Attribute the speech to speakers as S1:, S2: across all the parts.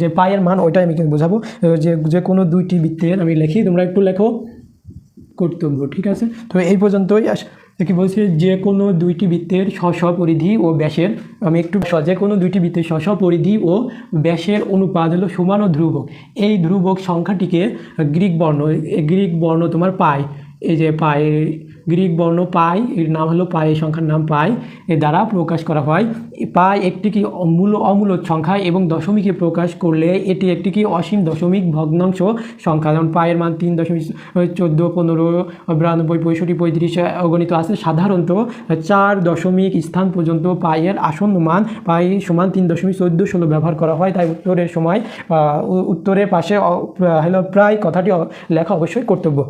S1: যে পায়ের মান, ওইটাই আমি কিন্তু বোঝাবো। যে যে কোনো দুইটি বৃত্তের আমি লিখি, তোমরা একটু লেখো। কর্তব্য, ঠিক আছে? তো এই পর্যন্তই কি বলছি, যে কোনো দুইটি বৃত্তের স্ব পরিধি ও ব্যাসের আমি একটু যে কোনো দুইটি বৃত্তের স্ব পরিধি ও ব্যাসের অনুপাত হলো সমান ও ধ্রুবক। এই ধ্রুবক সংখ্যাটিকে গ্রিক বর্ণ গ্রিক বর্ণ তোমার পায় এই যে পাই গ্রিক বর্ণ পাই, এর নাম হলো পাই, এই সংখ্যার নাম পাই, এর দ্বারা প্রকাশ করা হয়। পাই একটি কি মূল অমূলক সংখ্যা এবং দশমিকে প্রকাশ করলে এটি একটি কি অসীম দশমিক ভগ্নাংশ সংখ্যা। যেমন পায়ের মান তিন দশমিক চোদ্দ, পনেরো, বিরানব্বই, পঁয়ষট্টি, পঁয়ত্রিশ, অগণিত আছে। সাধারণত চার দশমিক স্থান পর্যন্ত পায়ের আসন্ন মান পাই সমান তিন দশমিক চোদ্দ ষোলো ব্যবহার করা হয়। তাই উত্তরের সময় উত্তরের পাশে হলো প্রায় কথাটি লেখা অবশ্যই কর্তব্য।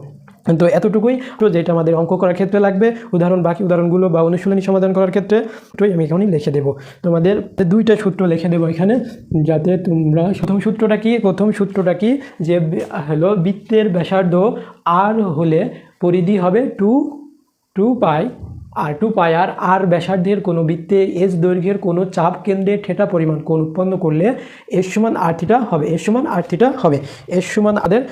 S1: তো এতটুকুই। তো যেটা আমাদের অঙ্ক করার ক্ষেত্রে লাগবে, উদাহরণ বাকি উদাহরণগুলো বা অনুশীলনী সমাধান করার ক্ষেত্রে ওটাই আমি এখানেই লিখে দেবো। তোমাদের দুইটা সূত্র লিখে দেবো এখানে, যাতে তোমরা, প্রথম সূত্রটা কি, প্রথম সূত্রটা কি, যে হলো বৃত্তের ব্যাসার্ধ আর হলে পরিধি হবে two two pi r two pi r ব্যাসার্ধের কোনো বৃত্তে এস দৈর্ঘ্যের কোনো চাপ কেন্দ্রে ঠেটা পরিমাণ কোণ উৎপন্ন করলে এর সমান আর থিটা হবে। এর সমান আর থিটা হবে। এর সমান আদের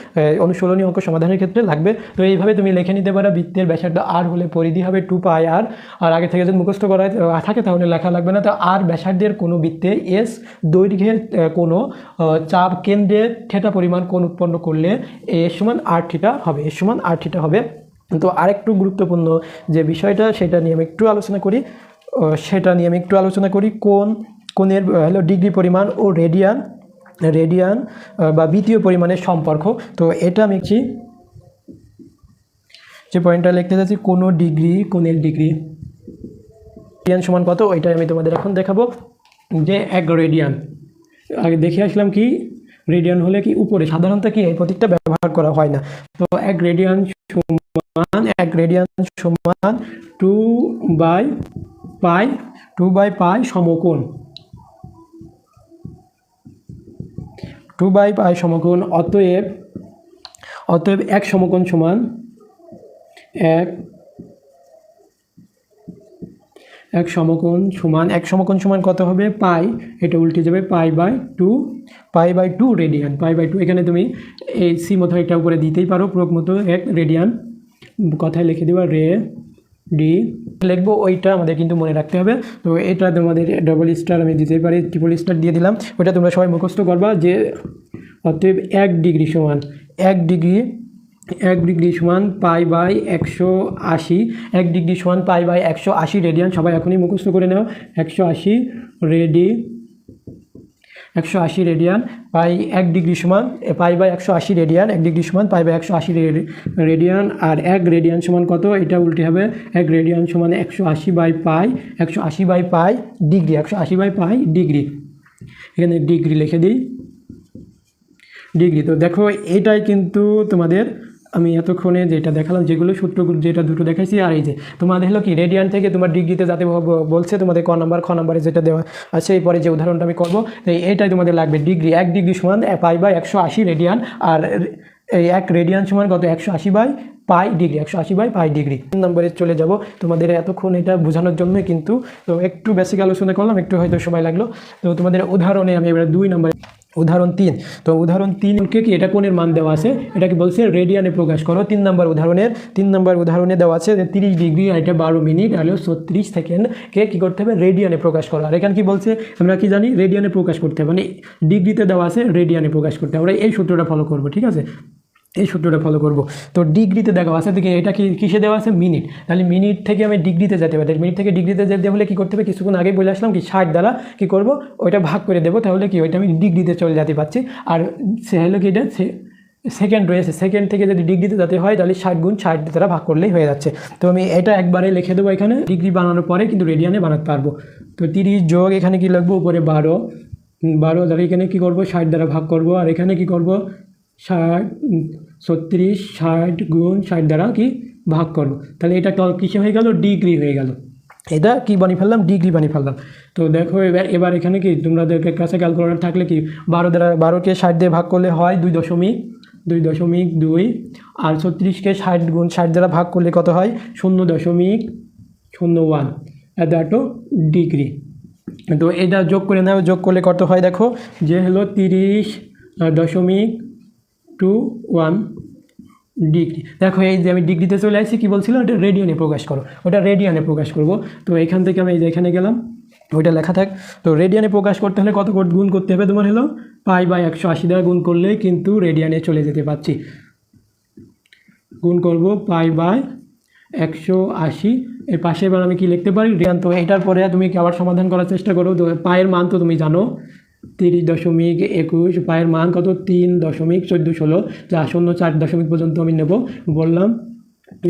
S1: অনুশীলনী অঙ্ক সমাধানের ক্ষেত্রে লাগবে। তো এইভাবে তুমি লিখে নিতে পারো, বৃত্তের ব্যাসার্ধ আর হলে পরিধি হবে টু পাই আর আর আগে থেকে যদি মুখস্থ করা থাকে তাহলে লেখা লাগবে না। তো আর ব্যাসার্ধের কোনো বৃত্তে এস দৈর্ঘ্যের কোনো চাপ কেন্দ্রে ঠেটা পরিমাণ কোণ উৎপন্ন করলে এর সমান আর থিটা হবে। এর সমান আর থিটা হবে। তো আরেকটু গুরুত্বপূর্ণ যে বিষয়টা সেটা নিয়ে আমি একটু আলোচনা করি। সেটা নিয়ে আমি একটু আলোচনা করি কোন আহ, হলো ডিগ্রি পরিমাণ ও রেডিয়ান রেডিয়ান বা দ্বিতীয় পরিমাণের সম্পর্ক। তো এটা আমি কি যে পয়েন্টটা লিখতে চাচ্ছি কোনো ডিগ্রি কোণের ডিগ্রি রেডিয়ান সমান কত ওইটাই আমি তোমাদের এখন দেখাবো। যে এক রেডিয়ান। আগে দেখে আসলাম কি রেডিয়ান হলে কি উপরে সাধারণত কি এই প্রতীকটা ব্যবহার করা হয় না। তো এক রেডিয়ান সমান, এক রেডিয়ান সমান two by pi two by pi সমকোণ। টু বাই পাই সমকোণ, অতএব অতএব এক সমকোণ সমান এক এক সমকোণ সমান, এক সমকোণ সমান কত হবে? পাই। এটা উল্টে যাবে pi by two, pi by two radian. Pi by two, এখানে তুমি এই সি মতো একটা উপরে দিতেই পারো প্রয়োগ মতো এক রেডিয়ান। কথায় লিখে দেবা রে, ডি। লিখব ওইটা আমাদের কিন্তু মনে রাখতে হবে। তো এটা তোমাদের ডবল স্টার আমি দিতেই পারি ট্রিপল স্টার দিয়ে দিলাম। ওইটা তোমরা সবাই মুখস্থ করবা যে অতএব এক ডিগ্রি সমান, এক ডিগ্রি এক ডিগ্রি সমান পাই বাই একশো আশি, এক ডিগ্রি সমান পাই বাই একশো আশি রেডিয়ান। সবাই এখনই মুখস্থ করে নাও। একশো আশি রেডি, একশো আশি রেডিয়ান পাই এক ডিগ্রি সমান পাই বাই একশো আশি রেডিয়ান, এক ডিগ্রি সমান পাই বাই একশো আশি রেডিয়ান। আর এক রেডিয়ান সমান কত? এটা উল্টে হবে এক রেডিয়ান সমান একশো আশি বাই পাই, একশো আশি বাই পাই ডিগ্রি, একশো আশি বাই পাই ডিগ্রি। এখানে ডিগ্রি লিখে দিই। ডিগ্রি, তো দেখো এটাই কিন্তু তোমাদের আমি এতক্ষণে যেটা দেখালাম, যেগুলো সূত্রগুলো, যেটা দুটো দেখাইছি, আর এই যে তোমাদের হলো কি রেডিয়ান থেকে তোমার ডিগ্রিতে যাতে বলছে, তোমাদের ক নাম্বার, খ নাম্বারে যেটা দেওয়া আছে এরপরে যে উদাহরণটা আমি করব, তো এইটাই তোমাদের লাগবে। ডিগ্রি, এক ডিগ্রি সমান পাই বাই একশো আশি রেডিয়ান আর এই এক রেডিয়ান সমান কত? একশো আশি বাই পাই ডিগ্রি, একশো আশি বাই পাই ডিগ্রি। তিন নম্বরে চলে যাব, তোমাদের এতক্ষণ এটা বোঝানোর জন্য কিন্তু, তো একটু বেসিক আলোচনা করলাম, একটু হয়তো সময় লাগল। তো তোমাদের উদাহরণে আমি এবার দুই নম্বরে উদাহরণ তিন। তো উদাহরণ তিনকে কি এটা কোনের মান দেওয়া আছে? এটা কি বলছে রেডিয়ানে প্রকাশ করো। তিন নম্বর উদাহরণের, তিন নম্বর উদাহরণে দেওয়া আছে যে তিরিশ ডিগ্রি আর এটা বারো মিনিট আর হলো ছত্রিশ সেকেন্ডকে কী করতে হবে? রেডিয়ানে প্রকাশ করো। আর এখানে কি বলছে? আমরা কি জানি? রেডিয়ানে প্রকাশ করতে হবে। মানে ডিগ্রিতে দেওয়া আছে রেডিয়ানে প্রকাশ করতে হবে। আমরা এই সূত্রটা ফলো করব, ঠিক আছে? এই সূত্রটা ফলো করব। তো ডিগ্রিতে দেখা আছে দেখে, এটা কি কিসে দেওয়া আছে? মিনিট। তাহলে মিনিট থেকে আমি ডিগ্রিতে যেতে পারি। মিনিট থেকে ডিগ্রিতে যেতে হলে কি করতে হবে? কিছুক্ষণ আগে বলে আসলাম কি, ষাট দ্বারা কি করব? ওইটা ভাগ করে দেবো। তাহলে কি, ওইটা আমি ডিগ্রিতে চলে যেতে পারছি। আর সে হলো কি এটা? সেকেন্ড রয়েছে। সেকেন্ড থেকে যদি ডিগ্রিতে যাতে হয়, তাহলে ষাট গুণ ষাট তারা ভাগ করলেই হয়ে যাচ্ছে। তো আমি এটা একবারে লিখে দেবো এখানে। ডিগ্রি বানানোর পরে কিন্তু রেডিয়ানে বানাতে পারব। তো তিরিশ যোগ এখানে কি লাগবো উপরে বারো। বারো দ্বারা এখানে কী করব? ষাট দ্বারা ভাগ করব। আর এখানে কি করব? ষাট ছত্রিশ, ষাট গুণ ষাট দ্বারা কি? ভাগ করব তাহলে এটা কল কিসে হয়ে গেল? ডিগ্রি হয়ে গেল। এটা কি বানিয়ে ফেললাম? ডিগ্রি বানিয়ে ফেললাম। তো দেখো, এবার এবার এখানে কি তোমাদের কাছে ক্যালকুলেটর থাকলে কি বারো দ্বারা, বারোকে ষাট দিয়ে ভাগ করলে হয় দুই দশমিক দুই দশমিক দুই। আর ছত্রিশকে ষাট গুণ ষাট দ্বারা ভাগ করলে কত হয়? শূন্য দশমিক, শূন্য ওয়ান। এত ডিগ্রি। তো এটা যোগ করে নাও। যোগ করলে কত হয় দেখো? যে হলো তিরিশ দশমিক টু ওয়ান ডিগ্রি দেখো, এই যে আমি ডিগ্রিতে চলে আসছি, কী বলছিল? ওটা রেডিয়ানে প্রকাশ করো। ওটা রেডিয়ানে প্রকাশ করব। তো এখান থেকে আমি এই যে এখানে গেলাম, ওইটা লেখা থাক। তো রেডিয়ানে প্রকাশ করতে হলে কত গুণ করতে হবে তোমার হলো? পাই বাই একশো আশি দ্বারা গুণ করলে কিন্তু রেডিয়ানে চলে যেতে পারছি। গুণ করব পাই বাই একশো আশি। এর পাশে এবার আমি কি লিখতে পারি? রেডিয়ান তো এটার পরে তুমি আবার সমাধান করার চেষ্টা করো। পায়ের মান তো তুমি জানো। তিরিশ দশমিক একুশ, পায়ের মান কত? তিন দশমিক চোদ্দ ষোলো, যা শূন্য চার দশমিক পর্যন্ত আমি নেব। বললাম,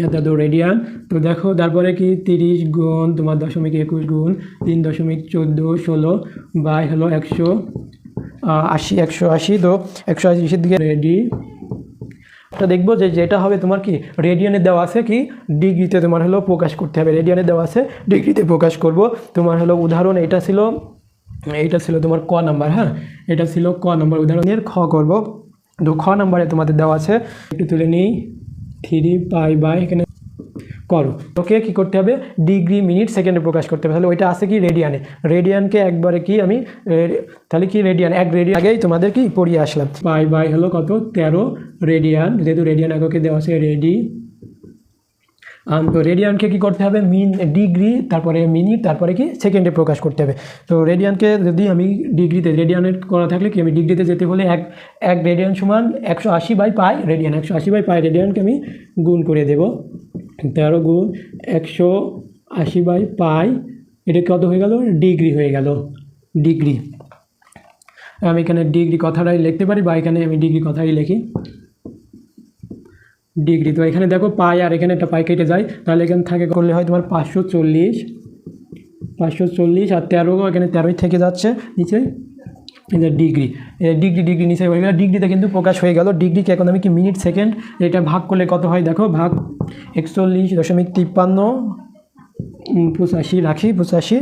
S1: এটা তো রেডিয়ান তো দেখো, তারপরে কি? তিরিশ গুণ, তোমার দশমিক একুশ গুণ, তিন দশমিক চোদ্দ ষোলো, বাই হলো একশো আশি একশো আশি। তো একশো আশির দিকে রেডি। তো দেখব যে যেটা হবে, তোমার কি? রেডিয়ানে দেওয়া আছে কি? ডিগ্রিতে তোমার হলো প্রকাশ করতে হবে। রেডিয়ানে দেওয়া আছে, ডিগ্রিতে প্রকাশ করব। তোমার হলো উদাহরণ এটা ছিল এইটা ছিল তোমার ক নাম্বার হ্যাঁ? এটা ছিল ক নাম্বার। উদাহরণের খ করব। তো খ নাম্বারে তোমাদের দেওয়া আছে, একটু তুলে নিই। থ্রি পাই বাই এখানে করো। ওকে, কী করতে হবে? ডিগ্রি মিনিট সেকেন্ডে প্রকাশ করতে হবে। তাহলে ওইটা আছে কি? রেডিয়ানে রেডিয়ানকে একবারে কি আমি তাহলে কি রেডিয়ান এক রেডিয়ান আগেই তোমাদের কি পড়িয়ে আসলাম। পাই বাই হলো কত? তেরো। রেডিয়ান যেহেতু রেডিয়ান এককে দেওয়া আছে? রেডি তো রেডিয়ানকে কী করতে হবে? মিন ডিগ্রি তারপরে মিনিট তারপরে কি? সেকেন্ডে প্রকাশ করতে হবে। তো রেডিয়ানকে যদি আমি ডিগ্রিতে রেডিয়ানের করা থাকলে কি আমি ডিগ্রিতে যেতে হলে এক এক রেডিয়ান সমান একশো আশি বাই পাই রেডিয়ান একশো আশি বাই পাই রেডিয়ানকে আমি গুণ করে দেব। তেরো গুণ একশো আশি বাই পাই, এটা কত হয়ে গেল? ডিগ্রি হয়ে গেল। ডিগ্রি আমি এখানে ডিগ্রি কথাটাই লিখতে পারি বা এখানে আমি ডিগ্রি কথাই লিখি। ডিগ্রি। তো এখানে দেখো পাই আর এখানে একটা পাই কেটে যায়। তাহলে এখানে থাকে করলে হয় তোমার পাঁচশো চল্লিশ পাঁচশো চল্লিশ আর তেরো, এখানে তেরোই থেকে যাচ্ছে নিচে। যে ডিগ্রি। ডিগ্রি ডিগ্রি নিচে হয়ে গেল। ডিগ্রিতে কিন্তু প্রকাশ হয়ে গেল। ডিগ্রিকে এখন আমি কি মিনিট, সেকেন্ড? এটা ভাগ করলে কত হয় দেখো? ভাগ একচল্লিশ দশমিক তিপ্পান্ন পঁচাশি রাখি, পঁচাশি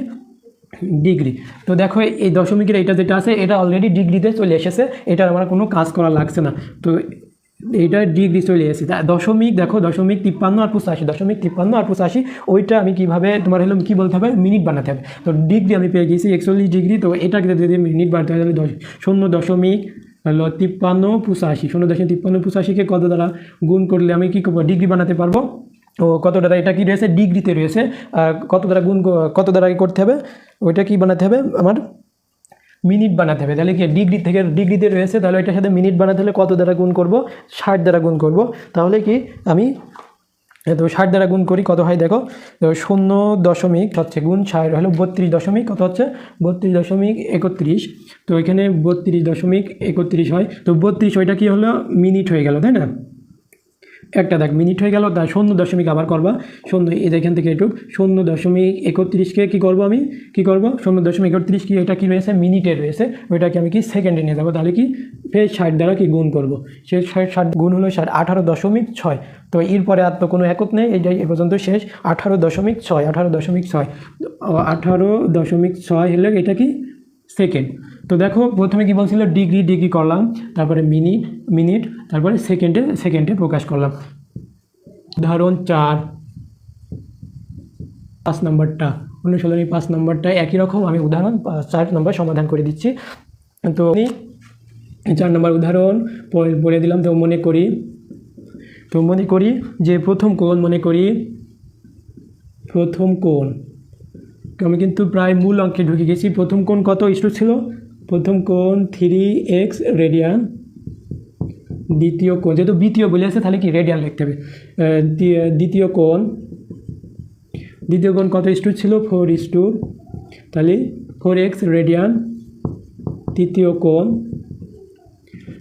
S1: ডিগ্রি। তো দেখো এই দশমিকের এটা যেটা আছে, এটা অলরেডি ডিগ্রিতে চলে এসেছে। এটার আমার কোনো কাজ করা লাগছে না। তো এইটা ডিগ্রি চলে এসেছে। দশমিক দেখো, দশমিক তিপ্পান্ন আর পঁচাশি দশমিক তিপ্পান্ন আর পঁচাশি ওইটা আমি কীভাবে তোমার হলো কী বলতে হবে? মিনিট বানাতে হবে। তো ডিগ্রি আমি পেয়ে গেছি একচল্লিশ ডিগ্রি, তো এটাকে যদি মিনিট বানাতে হয় তাহলে দশ, শূন্য দশমিক হলো তিপ্পান্ন পঁচাশি শূন্য দশমিক তিপ্পান্ন পঁচাশিকে কত দ্বারা গুণ করলে আমি কী করব? ডিগ্রি বানাতে পারব। ও কত দ্বারা? এটা কি রয়েছে? ডিগ্রিতে রয়েছে। কত দ্বারা গুণ কত দ্বারা করতে হবে? ওইটা কি বানাতে হবে? আমার মিনিট বানাতে হবে। তাহলে কি, ডিগ্রি থেকে ডিগ্রিতে রয়েছে, তাহলে এটার সাথে মিনিট বানাতে হলে কত দ্বারা গুণ করব? ষাট দ্বারা গুণ করব। তাহলে কি, আমি তো ষাট দ্বারা গুণ করি, কত হয় দেখো, তো শূন্য দশমিক হচ্ছে গুণ ষাট, হলো বত্রিশ দশমিক, কত হচ্ছে? বত্রিশ দশমিক একত্রিশ। তো এখানে বত্রিশ দশমিক একত্রিশ হয়। তো বত্রিশ ওইটা কি হলো? মিনিট হয়ে গেল, তাই না? একটা দেখ মিনিট হয়ে গেল শূন্য দশমিক আবার করবা। শূন্য, এই এখান থেকে এটুক, শূন্য দশমিক একত্রিশকে কী করব আমি? কী করব? শূন্য দশমিক একত্রিশ কি, এটা কী রয়েছে? মিনিটে রয়েছে। ওইটাকে আমি কি সেকেন্ডে নিয়ে যাব? তাহলে কি? ফের ষাট দ্বারা কি গুণ করব? সে ষাট ষাট গুণ হলো ষাট, আঠারো দশমিক ছয়। তো এরপরে আর তো কোনো একক নেই, এইটাই এ পর্যন্ত শেষ। আঠারো দশমিক ছয়, আঠারো দশমিক ছয়। আঠারো দশমিক ছয় হলে এটা কি? সেকেন্ড তো দেখো, প্রথমে কি বলছিল? ডিগ্রি ডিগ্রি করলাম, তারপরে মিনিট মিনিট তারপরে সেকেন্ডে সেকেন্ডে প্রকাশ করলাম। উদাহরণ চার। পাঁচ নম্বরটা, অনুশীলনী পাঁচ নম্বরটা একই রকম, আমি উদাহরণ চার নম্বর সমাধান করে দিচ্ছি। তো চার নম্বর উদাহরণ বলে দিলাম, তো মনে করি, তো মনে করি যে প্রথম কোণ, মনে করি, প্রথম কোণ। আমি কিন্তু প্রায় মূল অঙ্কে ঢুকে গেছি। প্রথম কোণ কত ইস্টু ছিল? প্রথম কোণ থ্রি এক্স রেডিয়ান দ্বিতীয় কোণ, যেহেতু দ্বিতীয় বলে আছে, তাহলে কি রেডিয়ান লিখতে হবে। দ্বিতীয় কোণ দ্বিতীয় কোণ কত ইস্টু ছিল? ফোর ইস্টু তাহলে ফোর এক্স রেডিয়ান তৃতীয় কোণ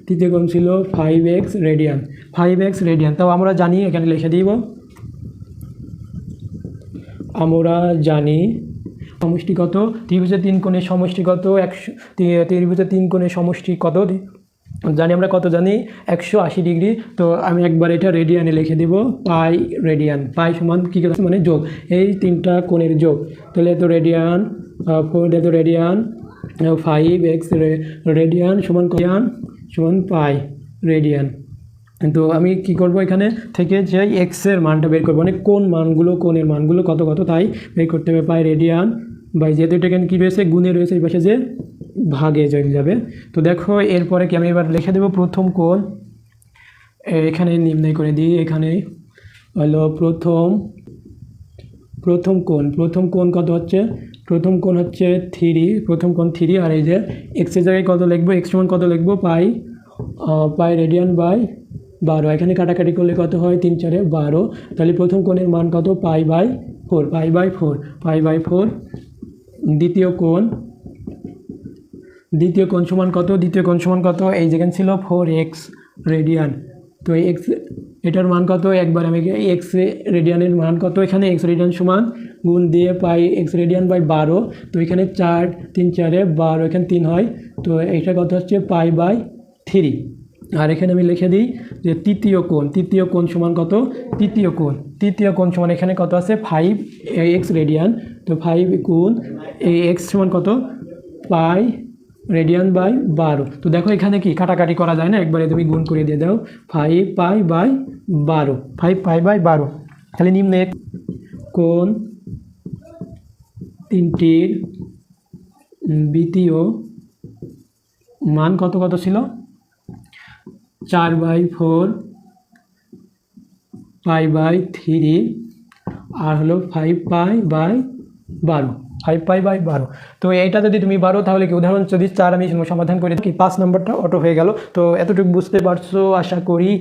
S1: তৃতীয় কোণ ছিল five x radian five x radian তাও আমরা জানি, এখানে লিখে দিব। আমরা জানি সমষ্টিগত, ত্রিভুজের তিন কোণের সমষ্টিগত, একশো ত্রিভুজের তিন কোণের সমষ্টি কত জানি আমরা কত জানি? একশো আশি ডিগ্রি। তো আমি একবার এটা রেডিয়ানে লিখে দেব, পাই রেডিয়ান। পাই সমান কী আছে মানে যোগ। এই তিনটা কোণের যোগ। তাহলে তো রেডিয়ান ফোর তো রেডিয়ান ফাইভ এক্স রেডিয়ান সমান রেডিয়ান সমান পাই রেডিয়ান। তো আমি কি করব এখানে? থেকে যে এক্সের মানটা বের করব। মানে কোন মানগুলো কোনের মানগুলো কত কত, তাই বের করতে হবে পাই রেডিয়ান। বাই যেহেতু এটা এখানে কী রয়েছে? গুণে রয়েছে, এই পাশে যে ভাগে চলে যাবে। তো দেখো, এরপরে কি আমি এবার লিখে দেবো প্রথম কোণ। এখানে নির্ণয় করে দিই, এখানে হলো প্রথম প্রথম কোণ। প্রথম কোণ কত হচ্ছে? প্রথম কোণ হচ্ছে থ্রি প্রথম কোণ থ্রি আর এই যে এক্সের জায়গায় কত লিখব? এক্স সমান কত লিখব? পাই পাই রেডিয়ান বাই বারো। এখানে কাটাকাটি করলে কত হয়? তিন চারে বারো। তাহলে প্রথম কোণের মান কত? Pi by four pi by four pi by four দ্বিতীয় কোণ দ্বিতীয় কোণ সমান কত? দ্বিতীয় কোণ সমান কত? এই যেখানে ছিল ফোর এক্স রেডিয়ান তো এই এক্স এটার মান কত? একবার আমি এক্স রেডিয়ানের মান কত? এখানে এক্স রেডিয়ান সমান গুণ দিয়ে পাই এক্স রেডিয়ান বাই বারো। তো এখানে চার, তিন, চারে বারো, এখানে তিন হয়। তো এটা কত হচ্ছে? পাই বাই থ্রি আর এখানে আমি লিখে দিই যে তৃতীয় কোণ তৃতীয় কোণ সমান কত? তৃতীয় কোণ। তৃতীয় কোণ সমান এখানে কত আছে? ফাইভ এক্স রেডিয়ান তো ফাইভ গুণ এই এক্স সমান কত? পাই রেডিয়ান বাই বারো। তো দেখো এখানে কি কাটাকাটি করা যায় না? একবারে তুমি গুণ করে দিয়ে দাও। ফাইভ পাই বাই বারো। ফাইভ পাই বাই বারো। তাহলে নিম্নে কোন তিনটির দ্বিতীয় মান কত কত ছিল? চার by four pi by three আর হলো ফাইভ পাই বাই বারো ফাইভ ফাইভ বাই বারো। তো এইটা যদি তুমি বারো, তাহলে কি উদাহরণ যদি চার আমি সমাধান করে কি পাঁচ নম্বরটা অটো হয়ে গেল। তো এতটুকু বুঝতে পারছ, আশা করি।